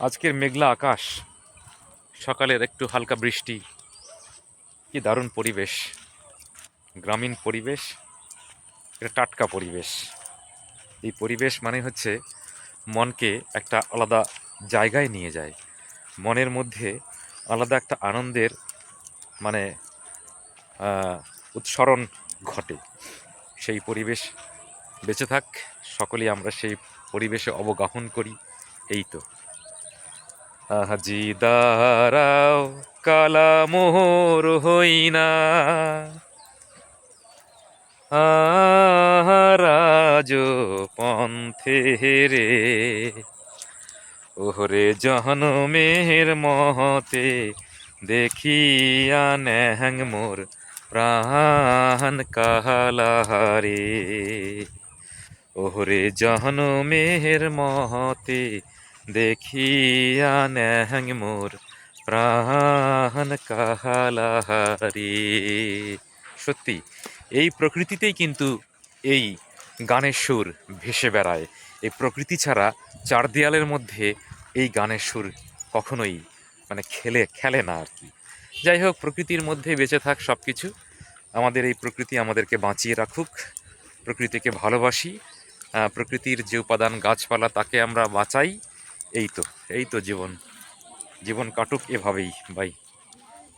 আজকের মেঘলা আকাশ, সকালের একটু হালকা বৃষ্টি, কি দারুণ পরিবেশ। গ্রামীণ পরিবেশ, এটা টাটকা পরিবেশ। এই পরিবেশ মানে হচ্ছে মনকে একটা আলাদা জায়গায় নিয়ে যায়। মনের মধ্যে আলাদা একটা আনন্দের মানে উৎসরণ ঘটে। সেই পরিবেশ বেঁচে থাক, সকলেই আমরা সেই পরিবেশে অবগাহন করি, এই তো। আজি দাঁড়াও কালা মোহর হইনা আহারাজ পন্থে রে ওহরে জহনমের মহতে দেখিয়া নেহং মোর প্রাণ কাহালাহারে ওহরে জহনমের মহতে দেখিয়া নেহং মোর প্রাণ কাহালাহারে সত্যি এই প্রকৃতিতেই কিন্তু এই গানের সুর ভেসে বেড়ায়। এই প্রকৃতি ছাড়া চার দেয়ালের মধ্যে এই গানের সুর কখনোই মানে খেলে খেলে না আর কি। যাই হোক, প্রকৃতির মধ্যে বেঁচে থাক সব কিছু আমাদের এই প্রকৃতি আমাদেরকে বাঁচিয়ে রাখুক। প্রকৃতিকে ভালোবাসি। প্রকৃতির যে উপাদান গাছপালা, তাকে আমরা বাঁচাই। এই তো এই তো জীবন জীবন কাটুক এভাবেই বাই